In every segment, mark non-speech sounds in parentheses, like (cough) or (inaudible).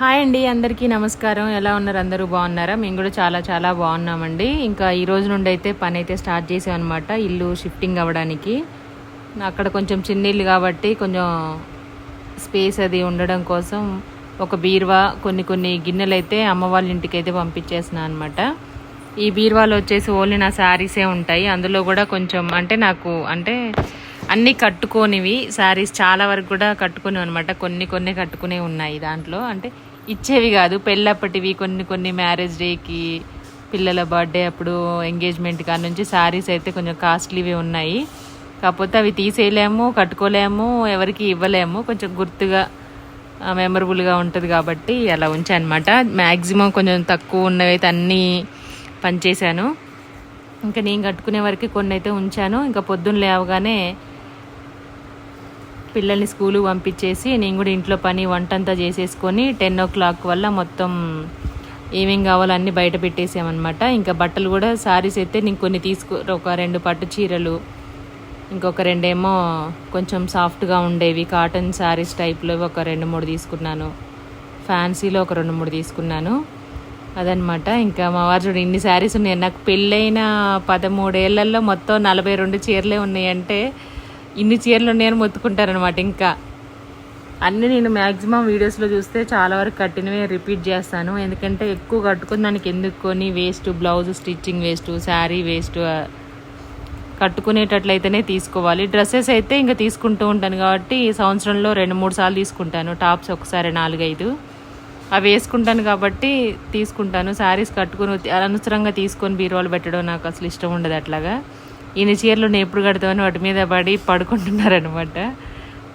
Hi అండి అందరికీ నమస్కారం. ఎలా ఉన్నారు? అందరూ బాగున్నారా? మేము కూడా చాలా చాలా బాగున్నామండి. ఇంకా ఈ రోజు నుండి అయితే పని అయితే స్టార్ట్ చేసామన్నమాట అనమాట ఇల్లు షిఫ్టింగ్ అవ్వడానికి. అక్కడ కొంచెం చిన్న ఇల్లు కాబట్టి కొంచెం స్పేస్ అది ఉండడం కోసం ఒక బీరువా కొన్ని కొన్ని గిన్నెలు అయితే అమ్మ వాళ్ళ ఇంటికి అయితే పంపించేసిన అనమాట ఈ బీరువాలో వచ్చేసి ఓన్లీ నా శారీసే ఉంటాయి. అందులో కూడా కొంచెం అంటే నాకు అంటే అన్నీ కట్టుకోనివి. శారీస్ చాలా వరకు కూడా కట్టుకుని అనమాట కొన్ని కొన్ని కట్టుకునే ఉన్నాయి దాంట్లో. అంటే ఇచ్చేవి కాదు. పెళ్ళప్పటివి కొన్ని కొన్ని మ్యారేజ్ డేకి పిల్లల బర్త్డే అప్పుడు ఎంగేజ్మెంట్ కాడ నుంచి శారీస్ అయితే కొంచెం కాస్ట్లీవి ఉన్నాయి. కాకపోతే అవి తీసేయలేము కట్టుకోలేము ఎవరికి ఇవ్వలేము. కొంచెం గుర్తుగా మెమరబుల్గా ఉంటుంది కాబట్టి అలా ఉంచానమాట. మ్యాక్సిమం కొంచెం తక్కువ ఉన్నవి అయితే అన్నీ పనిచేశాను. ఇంకా నేను కట్టుకునే వరకు కొన్ని అయితే ఉంచాను. ఇంకా పొద్దున్న లేవగానే పిల్లల్ని స్కూలు పంపించేసి నేను కూడా ఇంట్లో పని వంట అంతా చేసేసుకొని టెన్ ఓ క్లాక్ వల్ల మొత్తం ఏమేం కావాలో అన్నీ బయట పెట్టేసామన్నమాట. ఇంకా బట్టలు కూడా శారీస్ అయితే నేను కొన్ని తీసుకు ఒక రెండు పట్టు చీరలు ఇంకొక రెండేమో కొంచెం సాఫ్ట్గా ఉండేవి కాటన్ శారీస్ టైప్లో ఒక రెండు మూడు తీసుకున్నాను. ఫ్యాన్సీలో ఒక రెండు మూడు తీసుకున్నాను. అదనమాట ఇంకా మా వారు చూడు ఇన్ని శారీస్ ఉన్నాయి నాకు పెళ్ళైన పదమూడేళ్ళలో మొత్తం నలభై రెండు చీరలే ఉన్నాయంటే ఇన్ని చీరలు ఉన్నాయని మొత్తుకుంటారనమాట ఇంకా. అన్నీ నేను మ్యాక్సిమం వీడియోస్లో చూస్తే చాలా వరకు కట్టినవే రిపీట్ చేస్తాను. ఎందుకంటే ఎక్కువ కట్టుకుని దానికి ఎందుకు కొని waste blouse stitching waste sari waste కట్టుకునేటట్లయితేనే తీసుకోవాలి. డ్రెస్సెస్ అయితే ఇంకా తీసుకుంటూ ఉంటాను కాబట్టి ఈ సంవత్సరంలో రెండు మూడు సార్లు తీసుకుంటాను. టాప్స్ ఒకసారి నాలుగైదు. అవి వేసుకుంటాను కాబట్టి తీసుకుంటాను. శారీస్ కట్టుకుని అనవసరంగా తీసుకొని బీరువాలు పెట్టడం నాకు అసలు ఇష్టం ఉండదు అట్లాగా. ఈయన చీరలు నేను ఎప్పుడు కడతామని వాటి మీద పడి పడుకుంటున్నారనమాట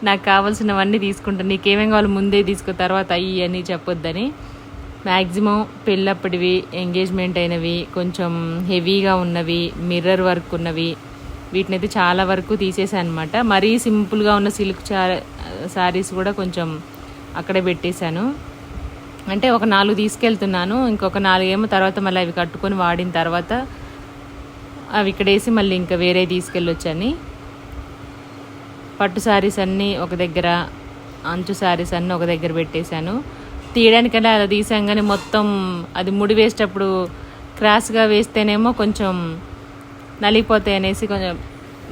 నాకు కావాల్సినవన్నీ తీసుకుంటాను నీకేమేం కావాలి ముందే తీసుకో తర్వాత అయ్యి అని చెప్పొద్దని. మ్యాక్సిమం పెళ్ళప్పటివి ఎంగేజ్మెంట్ అయినవి కొంచెం హెవీగా ఉన్నవి మిర్రర్ వర్క్ ఉన్నవి వీటిని అయితే చాలా వరకు తీసేసాను అనమాట మరీ సింపుల్గా ఉన్న సిల్క్ చా శారీస్ కూడా కొంచెం అక్కడే పెట్టేశాను. అంటే ఒక నాలుగు తీసుకెళ్తున్నాను ఇంకొక నాలుగేమో తర్వాత మళ్ళీ అవి కట్టుకొని వాడిన తర్వాత అవి ఇక్కడ వేసి మళ్ళీ ఇంకా వేరే తీసుకెళ్ళొచ్చని. పట్టు శారీస్ అన్నీ ఒక దగ్గర అంచు శారీస్ అన్నీ ఒక దగ్గర పెట్టేశాను. తీయడానికల్లా అలా తీసాం కానీ మొత్తం అది ముడి వేసేటప్పుడు క్రాస్గా వేస్తేనేమో కొంచెం నలిగిపోతాయి అనేసి కొంచెం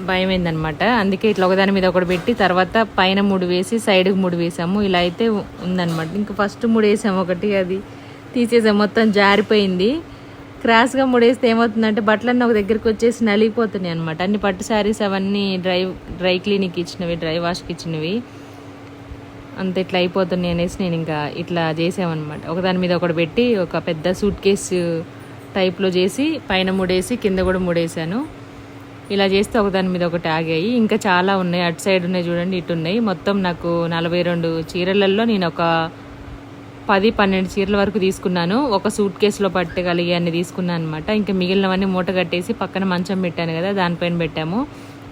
భయం అయిందనమాట అందుకే ఇట్లా ఒకదాని మీద ఒకటి పెట్టి తర్వాత పైన మూడు వేసి సైడ్కి మూడు వేసాము. ఇలా అయితే ఉందన్నమాట. ఇంకా ఫస్ట్ మూడు వేసాము ఒకటి అది తీసేసాము. మొత్తం జారిపోయింది. క్రాస్గా ముడేస్తే ఏమవుతుందంటే బట్టలన్నీ ఒక దగ్గరికి వచ్చేసి నలిగిపోతున్నాయి అనమాట అన్ని పట్టు శారీస్ అవన్నీ డ్రై డ్రై క్లీనిక్ ఇచ్చినవి డ్రై వాష్కి ఇచ్చినవి. అంత ఇట్లా అయిపోతున్నాయి అనేసి నేను ఇంకా ఇట్లా చేసామన్నమాట. ఒకదాని మీద ఒకటి పెట్టి ఒక పెద్ద సూట్ కేసు టైప్లో చేసి పైన ముడేసి కింద కూడా ముడేసాను ఇలా చేస్తే ఒకదాని మీద ఒకటి ఆగాయి. ఇంకా చాలా ఉన్నాయి. అటు సైడ్ ఉన్నాయి చూడండి ఇటు ఉన్నాయి. మొత్తం నాకు నలభై రెండు చీరలలో నేను ఒక పది పన్నెండు చీరల వరకు తీసుకున్నాను. ఒక సూట్ కేసులో పట్టగలిగి అన్ని తీసుకున్నాను అనమాట ఇంకా మిగిలినవన్నీ మూట కట్టేసి పక్కన మంచం పెట్టాను కదా దానిపైన పెట్టాము.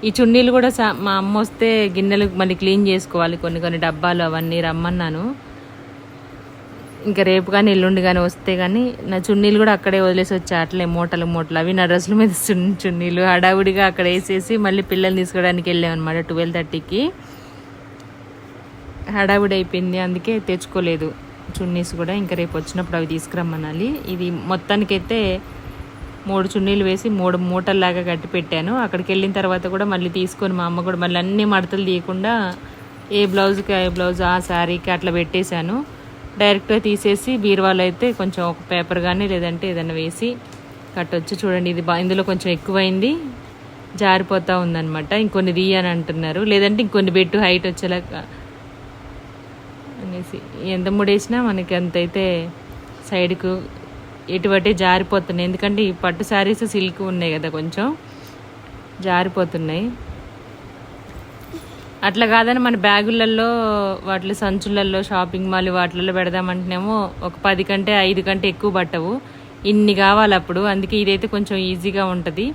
ఈ చున్నీలు కూడా మా అమ్మ వస్తే గిన్నెలు మళ్ళీ క్లీన్ చేసుకోవాలి కొన్ని కొన్ని డబ్బాలు అవన్నీ రమ్మన్నాను. ఇంకా రేపు కానీ ఎల్లుండి కానీ వస్తే కానీ నా చున్నీలు కూడా అక్కడే వదిలేసి వచ్చా. అట్లే మూటలు మూటలు. అవి నా డ్రెస్సుల మీద (laughs) చున్నీలు హడావుడిగా అక్కడ వేసేసి మళ్ళీ పిల్లల్ని తీసుకోవడానికి వెళ్ళామన్నమాట ట్వెల్వ్ థర్టీకి హడావుడి అయిపోయింది అందుకే తెచ్చుకోలేదు. చున్నీస్ కూడా ఇంకా రేపు వచ్చినప్పుడు అవి తీసుకురమ్మనాలి. ఇది మొత్తానికైతే మూడు చున్నీలు వేసి మూడు మూటల్లాగా కట్టి పెట్టాను. అక్కడికి వెళ్ళిన తర్వాత కూడా మళ్ళీ తీసుకొని మా అమ్మ కూడా మళ్ళీ అన్ని మడతలు తీయకుండా ఏ బ్లౌజ్కి ఏ బ్లౌజ్ ఆ శారీకి అట్లా పెట్టేశాను. డైరెక్ట్గా తీసేసి బీరువాలో అయితే కొంచెం ఒక పేపర్ కానీ లేదంటే ఏదైనా వేసి కట్టొచ్చు. చూడండి ఇది ఇందులో కొంచెం ఎక్కువైంది. జారిపోతూ ఉందన్నమాట. ఇంకొన్ని తీయని అంటున్నారు లేదంటే ఇంకొన్ని బెట్టు హైట్ వచ్చేలా అనేసి ఎంత ముడేసినా మనకి అంతైతే సైడ్కు ఎటువంటి జారిపోతున్నాయి. ఎందుకంటే ఈ పట్టు శారీస్ సిల్క్ ఉన్నాయి కదా కొంచెం జారిపోతున్నాయి. అట్లా కాదని మన బ్యాగులలో వాటి సంచులలో షాపింగ్ మాల్ వాటిలలో పెడదామంటేనేమో ఒక పది కంటే ఐదు కంటే ఎక్కువ పట్టవు. ఇన్ని కావాలి అప్పుడు. అందుకే ఇదైతే కొంచెం ఈజీగా ఉంటుంది.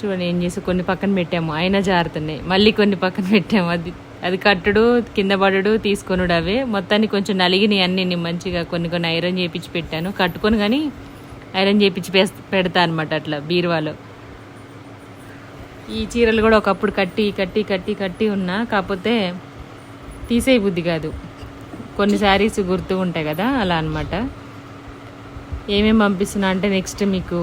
చూడండి ఏం చేసి కొన్ని పక్కన పెట్టాము. అయినా జారుతున్నాయి. మళ్ళీ కొన్ని పక్కన పెట్టాము. అది అది కట్టుడు కింద పడడు తీసుకొనుడు అవే. మొత్తాన్ని కొంచెం నలిగినాయి అన్ని మంచిగా కొన్ని కొన్ని ఐరన్ చేపించి పెట్టాను. కట్టుకొని కానీ ఐరన్ చేపించి పెడతా అనమాట అట్లా బీరువాలో. ఈ చీరలు కూడా ఒకప్పుడు కట్టి కట్టి కట్టి కట్టి ఉన్నా కాకపోతే తీసే బుద్ధి కాదు. కొన్ని శారీస్ గుర్తు ఉంటాయి కదా అలా అన్నమాట. ఏమేమి పంపిస్తున్నా అంటే నెక్స్ట్ మీకు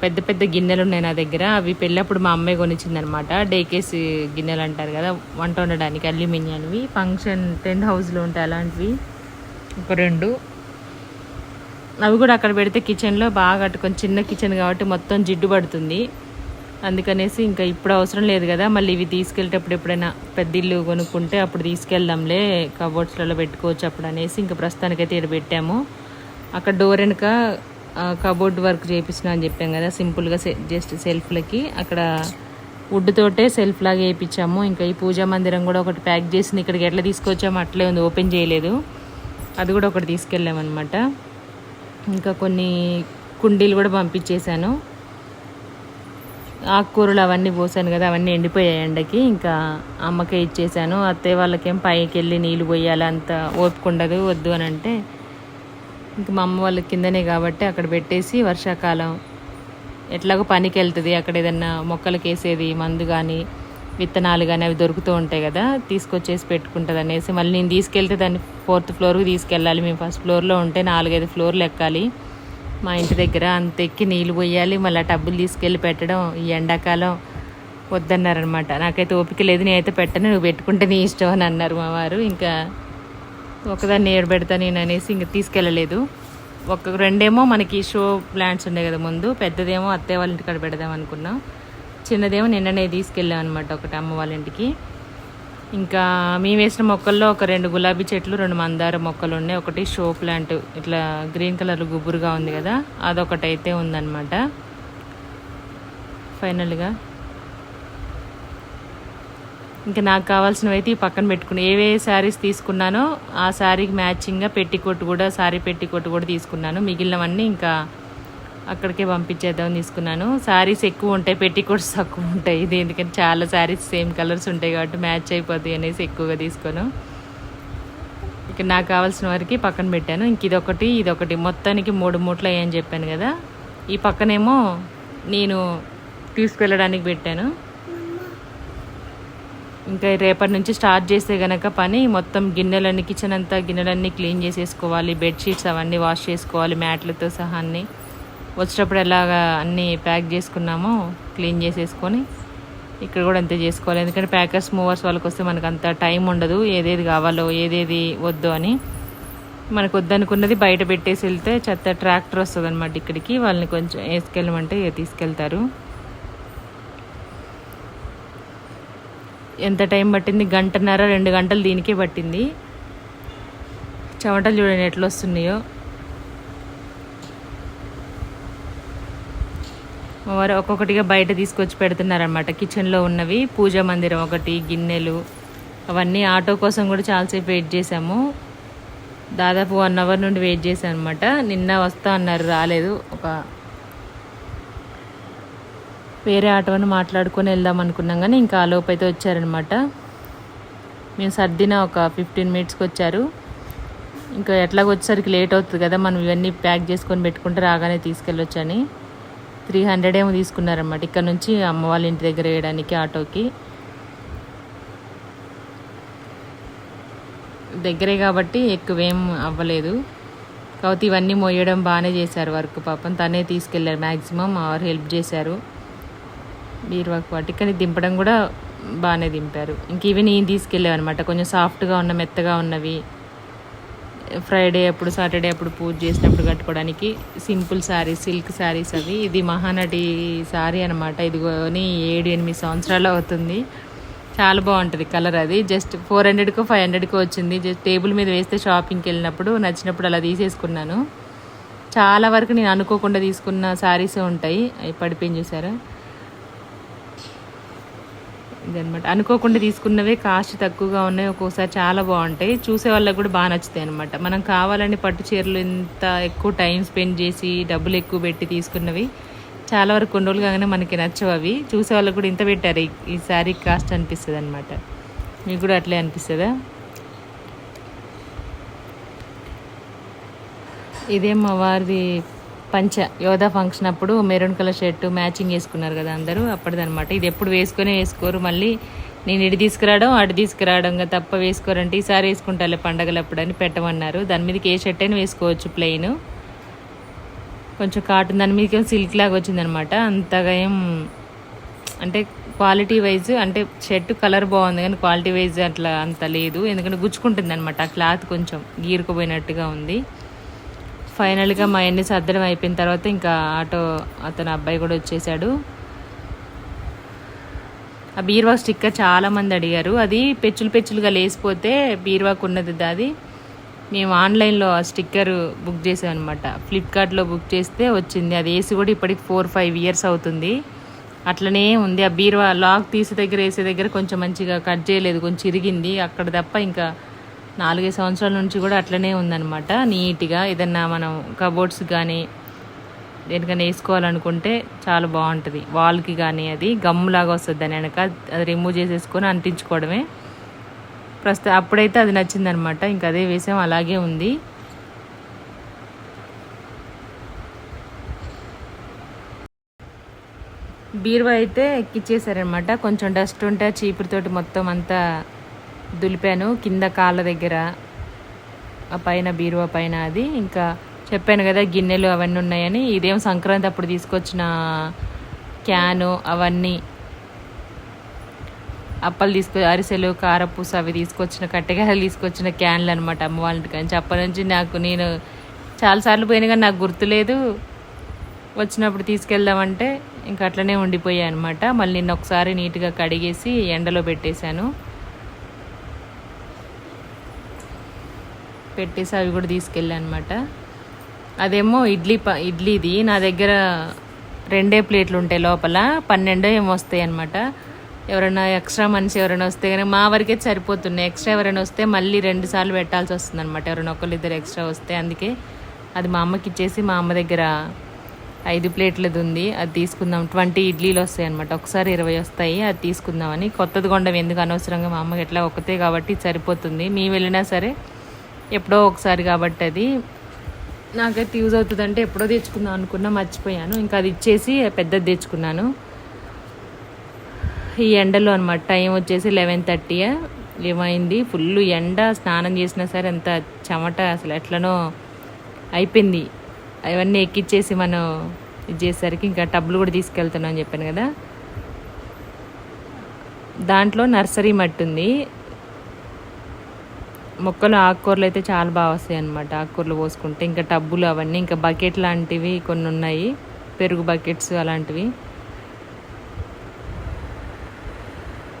పెద్ద పెద్ద గిన్నెలు ఉన్నాయి నా దగ్గర. అవి పెళ్ళప్పుడు మా అమ్మాయి కొనిచ్చింది అనమాట డేకేస్ గిన్నెలు అంటారు కదా వంట వండడానికి అల్యూమినియంవి ఫంక్షన్ టెంట్ హౌస్లో ఉంటాయి అలాంటివి. ఒక రెండు. అవి కూడా అక్కడ పెడితే కిచెన్లో బాగా అట్టుకొని చిన్న కిచెన్ కాబట్టి మొత్తం జిడ్డు పడుతుంది. అందుకనేసి ఇంకా ఇప్పుడు అవసరం లేదు కదా. మళ్ళీ ఇవి తీసుకెళ్ళేటప్పుడు ఎప్పుడైనా పెద్ద ఇల్లు కొనుక్కుంటే అప్పుడు తీసుకెళ్దాంలే. కబోర్డ్స్లలో పెట్టుకోవచ్చు అప్పుడు అనేసి ఇంకా ప్రస్తుతానికైతే ఇక్కడ పెట్టాము. అక్కడ డోర్ వెనుక కబోర్డ్ వర్క్ చేయించిన అని చెప్పాం కదా సింపుల్గా జస్ట్ సెల్ఫ్లకి అక్కడ వుడ్ తోటే సెల్ఫ్ లాగా వేయించాము ఇంకా ఈ పూజా మందిరం కూడా ఒకటి ప్యాక్ చేసింది. ఇక్కడికి ఎట్లా తీసుకొచ్చాము అట్లే ఉంది ఓపెన్ చేయలేదు. అది కూడా ఒకటి తీసుకెళ్ళామన్నమాట ఇంకా కొన్ని కుండీలు కూడా పంపించేశాను. ఆకుకూరలు అవన్నీ పోసాను కదా అవన్నీ ఎండిపోయాయి ఎండకి. ఇంకా అమ్మకే ఇచ్చేసాను అత్తయ్య వాళ్ళకేం పైకి వెళ్ళి నీళ్ళు పోయాలి అంత ఓపిక ఉండదు వద్దు అని అంటే ఇంకా మా అమ్మ వాళ్ళ కిందనే కాబట్టి అక్కడ పెట్టేసి వర్షాకాలం ఎట్లాగో పనికి వెళ్తుంది అక్కడ ఏదన్నా మొక్కలకి వేసేది మందు కానీ విత్తనాలు కానీ అవి దొరుకుతూ ఉంటాయి కదా తీసుకొచ్చేసి పెట్టుకుంటుంది అనేసి. మళ్ళీ నేను తీసుకెళ్తే దాన్ని ఫోర్త్ ఫ్లోర్కి తీసుకెళ్ళాలి. మేము ఫస్ట్ ఫ్లోర్లో ఉంటే నాలుగైదు ఫ్లోర్లు ఎక్కాలి. మా ఇంటి దగ్గర అంత ఎక్కి నీళ్ళు పోయాలి. మళ్ళీ ఆ టబ్బులు తీసుకెళ్ళి పెట్టడం ఈ ఎండాకాలం వద్దన్నారనమాట నాకైతే ఓపిక లేదు. నేనైతే పెట్టను. నువ్వు పెట్టుకుంటే నీ ఇష్టం అని అన్నారు మా వారు. ఇంకా ఒకదాన్ని ఏడబెడతా నేను అనేసి ఇంక తీసుకెళ్ళలేదు. ఒక రెండేమో మనకి షో ప్లాంట్స్ ఉండే కదా ముందు పెద్దదేమో అత్తయ్య వాళ్ళ ఇంటికాడ పెడదాం అనుకున్నాం. చిన్నదేమో నిన్ననే తీసుకెళ్ళాం అనమాట ఒకటి అమ్మ వాళ్ళ ఇంటికి. ఇంకా మేము వేసిన మొక్కల్లో ఒక రెండు గులాబీ చెట్లు రెండు మందార మొక్కలు ఉన్నాయి. ఒకటి షో ప్లాంట్ ఇట్లా గ్రీన్ కలర్ గుబురుగా ఉంది కదా అదొకటి అయితే ఉందన్నమాట ఫైనల్గా ఇంకా నాకు కావాల్సినవి అయితే ఈ పక్కన పెట్టుకుని ఏవే శారీస్ తీసుకున్నానో ఆ శారీకి మ్యాచింగ్గా పెట్టికోట్ కూడా శారీ పెట్టికోట్ కూడా తీసుకున్నాను. మిగిలినవన్నీ ఇంకా అక్కడికే పంపించేద్దామని తీసుకున్నాను. శారీస్ ఎక్కువ ఉంటాయి పెట్టికోట్స్ తక్కువ ఉంటాయి. ఇది ఎందుకంటే చాలా శారీస్ సేమ్ కలర్స్ ఉంటాయి కాబట్టి మ్యాచ్ అయిపోతాయి అనేసి ఎక్కువగా తీసుకోను. ఇక నాకు కావాల్సిన వారికి పక్కన పెట్టాను. ఇంక ఇదొకటి ఇదొకటి. మొత్తానికి మూడు మూట్లు అయ్యని చెప్పాను కదా. ఈ పక్కనేమో నేను తీసుకెళ్ళడానికి పెట్టాను. ఇంకా రేపటి నుంచి స్టార్ట్ చేస్తే గనక పని మొత్తం గిన్నెలన్నీ కిచెన్ అంతా గిన్నెలన్నీ క్లీన్ చేసేసుకోవాలి బెడ్షీట్స్ అవన్నీ వాష్ చేసుకోవాలి మ్యాట్లతో సహా అన్నీ. వచ్చేటప్పుడు ఎలాగా అన్నీ ప్యాక్ చేసుకున్నామో క్లీన్ చేసేసుకొని ఇక్కడ కూడా అంతే చేసుకోవాలి. ఎందుకంటే ప్యాకర్స్ మూవర్స్ వాళ్ళకి వస్తే మనకు అంత టైం ఉండదు ఏదేది కావాలో ఏదేది వద్దు అని. మనకు వద్దనుకున్నది బయట పెట్టేసి వెళ్తే చెత్త ట్రాక్టర్ వస్తుంది అనమాట ఇక్కడికి. వాళ్ళని కొంచెం వేసుకెళ్ళమంటే తీసుకెళ్తారు. ఎంత టైం పట్టింది? గంటన్నర రెండు గంటలు దీనికే పట్టింది. చెమటలు చూడండి ఎట్లా వస్తున్నాయో వారు ఒక్కొక్కటిగా బయట తీసుకొచ్చి పెడుతున్నారనమాట కిచెన్లో ఉన్నవి పూజా మందిరం ఒకటి గిన్నెలు అవన్నీ ఆటో కోసం కూడా చాలాసేపు వెయిట్ చేసాము దాదాపు వన్ అవర్ నుండి వెయిట్ చేశాను అనమాట నిన్న వస్తా అన్నారు రాలేదు. ఒక వేరే ఆటోని మాట్లాడుకొని వెళ్దాం అనుకున్నాం కానీ ఇంకా ఆలోపు అయితే వచ్చారనమాట. మేము సర్దిన ఒక ఫిఫ్టీన్ మినిట్స్కి వచ్చారు. ఇంకా ఎట్లాగ వచ్చేసరికి లేట్ అవుతుంది కదా మనం ఇవన్నీ ప్యాక్ చేసుకొని పెట్టుకుంటే రాగానే తీసుకెళ్ళొచ్చని. త్రీ హండ్రెడ్ ఏమో తీసుకున్నారన్నమాట ఇక్కడ నుంచి అమ్మ వాళ్ళ ఇంటి దగ్గర వేయడానికి ఆటోకి. దగ్గరే కాబట్టి ఎక్కువేం అవ్వలేదు. కాకపోతే ఇవన్నీ మోయడం బాగానే చేశారు వర్క్ పాపం. తనే తీసుకెళ్ళారు మ్యాక్సిమం ఆరు హెల్ప్ చేశారు. బీరువాకు వాటికి కానీ దింపడం కూడా బాగానే దింపారు. ఇంక ఇవి నేను తీసుకెళ్ళాను అనమాట కొంచెం సాఫ్ట్గా ఉన్న మెత్తగా ఉన్నవి. ఫ్రైడే అప్పుడు సాటర్డే అప్పుడు పూజ చేసినప్పుడు కట్టుకోవడానికి సింపుల్ శారీస్ సిల్క్ శారీస్ అవి. ఇది మహానటి శారీ అనమాట ఇదిగోని ఏడు ఎనిమిది సంవత్సరాలు అవుతుంది. చాలా బాగుంటుంది కలర్ అది. జస్ట్ ఫోర్ హండ్రెడ్కో ఫైవ్ హండ్రెడ్కో వచ్చింది. జస్ట్ టేబుల్ మీద వేస్తే షాపింగ్కి వెళ్ళినప్పుడు నచ్చినప్పుడు అలా తీసేసుకున్నాను. చాలా వరకు నేను అనుకోకుండా తీసుకున్న శారీసే ఉంటాయి. అవి పడిపోయింది చూసారా? ఇదనమాట అనుకోకుండా తీసుకున్నవే కాస్ట్ తక్కువగా ఉన్నాయి. ఒక్కోసారి చాలా బాగుంటాయి. చూసే వాళ్ళకి కూడా బాగా నచ్చుతాయి అనమాట మనం కావాలని పట్టు చీరలు ఇంత ఎక్కువ టైం స్పెండ్ చేసి డబ్బులు ఎక్కువ పెట్టి తీసుకున్నవి చాలా వరకు కొన్ని రోజులు కాగానే మనకి నచ్చవు అవి. చూసే వాళ్ళకి కూడా ఇంత పెట్టారు. ఈ- శారీ కాస్ట్ అనిపిస్తుంది అనమాట మీకు కూడా అట్లే అనిపిస్తుందా? ఇదే మా వారిది పంచ యోధా ఫంక్షన్ అప్పుడు మెరూన్ కలర్ షర్టు మ్యాచింగ్ వేసుకున్నారు కదా అందరూ అప్పటిదనమాట ఇది ఎప్పుడు వేసుకొని వేసుకోరు మళ్ళీ నేను ఇటు తీసుకురావడం అటు తీసుకురావడం తప్ప వేసుకోరంటే ఈసారి వేసుకుంటాలే పండగలప్పుడు అని పెట్టమన్నారు. దాని మీదకి ఏ షర్ట్ అయినా వేసుకోవచ్చు ప్లెయిన్ కొంచెం కాటన్ దాని మీదకి సిల్క్ లాగా వచ్చిందనమాట అంతగా ఏం అంటే క్వాలిటీ వైజ్ అంటే షర్ట్ కలర్ బాగుంది కానీ క్వాలిటీ వైజ్ అట్లా అంత లేదు. ఎందుకంటే గుచ్చుకుంటుంది అనమాట ఆ క్లాత్ కొంచెం గీరుకుపోయినట్టుగా ఉంది. ఫైనల్గా మా అన్ని సర్దడం అయిపోయిన తర్వాత ఇంకా ఆటో అతను అబ్బాయి కూడా వచ్చేసాడు. ఆ బీరువా స్టిక్కర్ చాలా మంది అడిగారు. అది పెచ్చులు పెచ్చులుగా లేసిపోతే బీరువాకు ఉన్నది అది మేము ఆన్లైన్లో ఆ స్టిక్కర్ బుక్ చేసాం అనమాట ఫ్లిప్కార్ట్లో బుక్ చేస్తే వచ్చింది. అది వేసి కూడా ఇప్పటికి ఫోర్ ఫైవ్ ఇయర్స్ అవుతుంది. అట్లనే ఉంది. ఆ బీరువా లాక్ తీసే దగ్గర వేసే దగ్గర కొంచెం మంచిగా కట్ చేయలేదు. కొంచెం ఇరిగింది. అక్కడ తప్ప ఇంకా నాలుగైదు సంవత్సరాల నుంచి కూడా అట్లనే ఉందన్నమాట. నీట్గా ఏదన్నా మనం కబోర్డ్స్ కానీ దేనికైనా వేసుకోవాలనుకుంటే చాలా బాగుంటుంది వాల్కి కానీ అది గమ్ములాగా వస్తుంది దాని వెనక. అది రిమూవ్ చేసేసుకొని అంటించుకోవడమే. ప్రస్తుతం అప్పుడైతే అది నచ్చిందనమాట ఇంకా అదే వేసాం అలాగే ఉంది. బీరువా అయితే ఎక్కిచ్చేసారనమాట కొంచెం డస్ట్ ఉంటే చీపురుతోటి మొత్తం అంతా దులిపాను కింద కాళ్ళ దగ్గర ఆ పైన బీరువా పైన అది. ఇంకా చెప్పాను కదా గిన్నెలు అవన్నీ ఉన్నాయని. ఇదేం సంక్రాంతి అప్పుడు తీసుకొచ్చిన క్యాను అవన్నీ. అప్పలు తీసుకొ అరిసెలు కారపూస అవి తీసుకొచ్చిన కట్టెగాయలు తీసుకొచ్చిన క్యాన్లు అనమాట అమ్మ వాళ్ళ నుంచి అప్పటి నుంచి నాకు నేను చాలాసార్లు పోయినా కానీ నాకు గుర్తులేదు. వచ్చినప్పుడు తీసుకెళ్దామంటే ఇంకా అట్లనే ఉండిపోయాయి అనమాట మళ్ళీ నిన్న ఒకసారి నీట్గా కడిగేసి ఎండలో పెట్టేశాను. పెట్టేసి అవి కూడా తీసుకెళ్ళాను అనమాట అదేమో ఇడ్లీ ప ఇడ్లీది. నా దగ్గర రెండే ప్లేట్లు ఉంటాయి లోపల. పన్నెండో ఏమో వస్తాయి అనమాట ఎవరైనా ఎక్స్ట్రా మనిషి ఎవరైనా వస్తే కానీ మా వరకే సరిపోతున్నాయి. ఎక్స్ట్రా ఎవరైనా వస్తే మళ్ళీ రెండు సార్లు పెట్టాల్సి వస్తుంది అనమాట ఎవరైనా ఒకళ్ళు ఇద్దరు ఎక్స్ట్రా వస్తే అందుకే అది మా అమ్మకి ఇచ్చేసి మా అమ్మ దగ్గర ఐదు ప్లేట్లది ఉంది. అది తీసుకుందాం. ట్వంటీ ఇడ్లీలు వస్తాయి అనమాట ఒకసారి ఇరవై వస్తాయి. అది తీసుకుందామని. కొత్తది కొండం ఎందుకు అనవసరంగా మా అమ్మకి ఎట్లా ఒకతే కాబట్టి సరిపోతుంది. మేము వెళ్ళినా సరే ఎప్పుడో ఒకసారి కాబట్టి అది నాకైతే యూజ్ అవుతుందంటే ఎప్పుడో తెచ్చుకుందాం అనుకున్నా మర్చిపోయాను. ఇంకా అది ఇచ్చేసి పెద్దది తెచ్చుకున్నాను. ఈ ఎండలో అనమాట టైం వచ్చేసి లెవెన్ థర్టీ ఏమైంది? ఫుల్ ఎండ. స్నానం చేసినా సరే ఎంత చెమట అసలు ఎట్లనో అయిపోయింది. అవన్నీ ఎక్కిచ్చేసి మనం ఇది చేసేసరికి ఇంకా టబ్బులు కూడా తీసుకెళ్తున్నాం అని చెప్పాను కదా. దాంట్లో నర్సరీ మట్టి ఉంది. మొక్కలు ఆకుకూరలు అయితే చాలా బాగా వస్తాయి అన్నమాట. ఆకుకూరలు పోసుకుంటే ఇంకా టబ్బులు అవన్నీ ఇంకా బకెట్ లాంటివి కొన్ని ఉన్నాయి. పెరుగు బకెట్స్ అలాంటివి.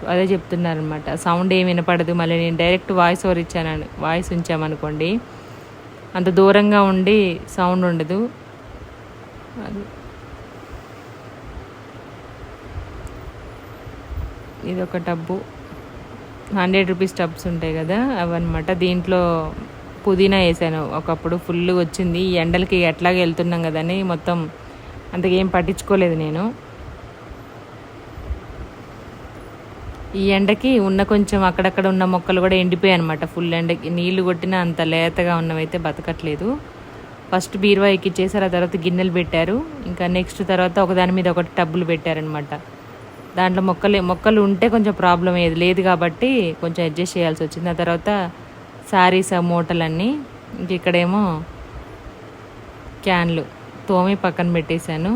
అదే చెప్తున్నారనమాట సౌండ్ ఏమి వినపడదు. మళ్ళీ నేను డైరెక్ట్ వాయిస్ ఓవర్ ఇచ్చాను వాయిస్ ఉంచామనుకోండి. అంత దూరంగా ఉండి సౌండ్ ఉండదు. అది. ఇది ఒక టబ్బు. హండ్రెడ్ రూపీస్ టబ్స్ ఉంటాయి కదా అవన్నమాట. దీంట్లో పుదీనా వేసాను. ఒకప్పుడు ఫుల్ వచ్చింది. ఈ ఎండలకి ఎట్లాగ వెళ్తున్నాం కదని మొత్తం అంతకేం పట్టించుకోలేదు నేను. ఈ ఎండకి ఉన్న కొంచెం అక్కడక్కడ ఉన్న మొక్కలు కూడా ఎండిపోయాయి అనమాట ఫుల్ ఎండకి నీళ్ళు కొట్టిన అంత లేతగా ఉన్నవైతే బతకట్లేదు. ఫస్ట్ బీరువా ఎక్కిచ్చేసారు ఆ తర్వాత గిన్నెలు పెట్టారు. ఇంకా నెక్స్ట్ తర్వాత ఒకదాని మీద ఒకటి టబ్బులు పెట్టారనమాట దాంట్లో మొక్కలు మొక్కలు ఉంటే కొంచెం ప్రాబ్లం ఏది లేదు కాబట్టి కొంచెం అడ్జస్ట్ చేయాల్సి వచ్చింది. ఆ తర్వాత శారీస్ ఆ మూటలన్నీ ఇంక ఇక్కడేమో క్యాన్లు తోమి పక్కన పెట్టేశాను.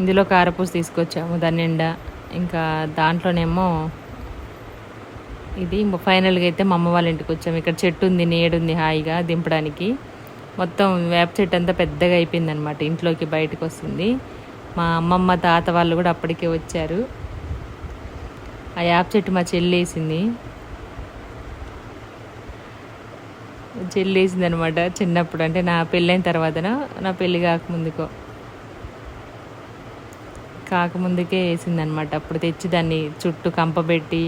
ఇందులో కారపూస తీసుకొచ్చాము దాని నిండా ఇంకా దాంట్లోనేమో ఇది ఫైనల్గా అయితే మా అమ్మ వాళ్ళ ఇంటికి వచ్చాము. ఇక్కడ చెట్టు ఉంది నేడుంది హాయిగా దింపడానికి. మొత్తం వేప చెట్టు అంతా పెద్దగా అయిపోయింది అనమాట ఇంట్లోకి బయటకు వస్తుంది. మా అమ్మమ్మ తాత వాళ్ళు కూడా అప్పటికే వచ్చారు. ఆ యాప్ చెట్టు మా చెల్లి వేసింది చెల్లి అనమాట చిన్నప్పుడు. అంటే నా పెళ్ళైన తర్వాతన? నా పెళ్ళి కాకముందుకో. కాకముందుకే వేసిందనమాట. అప్పుడు తెచ్చి దాన్ని చుట్టూ కంపబెట్టి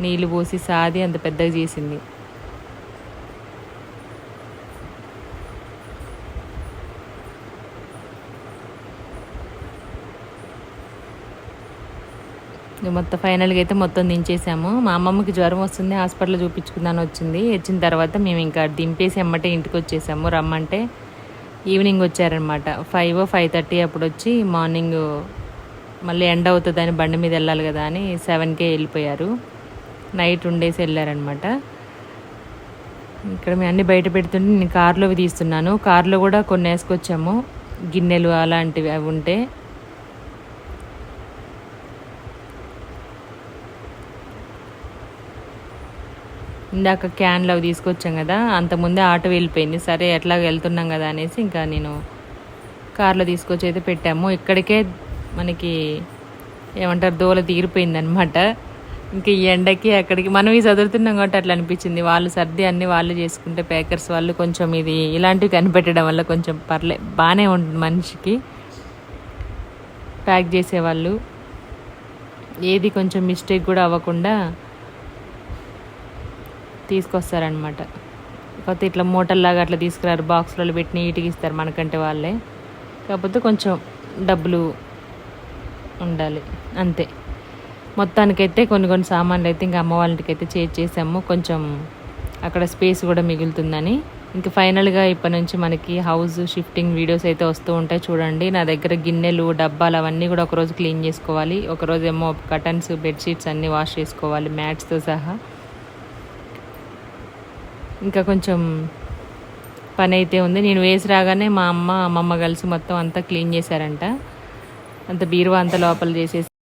నీళ్ళు పోసి సాది అంత పెద్దగా చేసింది. మొత్తం ఫైనల్గా అయితే మొత్తం దించేసాము. మా అమ్మమ్మకి జ్వరం వస్తుంది హాస్పిటల్లో చూపించుకుందాని వచ్చింది. వచ్చిన తర్వాత మేము ఇంకా దింపేసి అమ్మటే ఇంటికి వచ్చేసాము. రమ్మంటే ఈవినింగ్ వచ్చారనమాట. ఫైవ్ ఫైవ్ థర్టీ అప్పుడు వచ్చి మార్నింగ్ మళ్ళీ ఎండ అవుతుందని బండి మీద వెళ్ళాలి కదా అని సెవెన్కే వెళ్ళిపోయారు. నైట్ ఉండేసి వెళ్ళారనమాట. ఇక్కడ మేము అన్నీ బయట పెడుతుంటే నేను కార్లో తీస్తున్నాను. కార్లో కూడా కొన్ని వేసుకొచ్చాము. గిన్నెలు అలాంటివి అవి ఉంటే ఇందాక క్యాన్లు అవి తీసుకొచ్చాం కదా అంతకుముందే ఆటో వెళ్ళిపోయింది. సరే ఎట్లా వెళ్తున్నాం కదా అనేసి ఇంకా నేను కార్లో తీసుకొచ్చి అయితే పెట్టాము. ఇక్కడికే మనకి ఏమంటారు దోల తీరిపోయింది అనమాట ఇంకా ఈ ఎండకి అక్కడికి మనం ఈ చదువుతున్నాం కాబట్టి అట్లా అనిపించింది. వాళ్ళు సర్ది అన్ని వాళ్ళు చేసుకుంటే ప్యాకర్స్ వాళ్ళు కొంచెం ఇది ఇలాంటివి కనిపెట్టడం వల్ల కొంచెం పర్లే బాగానే ఉంటుంది మనిషికి. ప్యాక్ చేసేవాళ్ళు. ఏది కొంచెం మిస్టేక్ కూడా అవ్వకుండా తీసుకొస్తారనమాట కాకపోతే ఇట్లా మూటల్లాగా అట్లా తీసుకురారు బాక్స్లలో పెట్టి నీట్గా ఇస్తారు మనకంటే వాళ్ళే. కాకపోతే కొంచెం డబ్బులు ఉండాలి అంతే. మొత్తానికైతే కొన్ని కొన్ని సామాన్లు అయితే ఇంకా అమ్మ వాళ్ళ అయితే చేర్చేసాము చేసాము. కొంచెం అక్కడ స్పేస్ కూడా మిగులుతుందని. ఇంకా ఫైనల్గా ఇప్పటి నుంచి మనకి హౌస్ షిఫ్టింగ్ వీడియోస్ అయితే వస్తూ ఉంటాయి చూడండి. నా దగ్గర గిన్నెలు డబ్బాలు అవన్నీ కూడా ఒకరోజు క్లీన్ చేసుకోవాలి. ఒకరోజు ఏమో కటన్స్ బెడ్షీట్స్ అన్నీ వాష్ చేసుకోవాలి మ్యాట్స్తో సహా. ఇంకా కొంచెం పని అయితే ఉంది. నేను వేసి రాగానే మా అమ్మ అమ్మమ్మ కలిసి మొత్తం అంతా క్లీన్ చేశారంట. అంత బీరువా అంత లోపల చేసేసి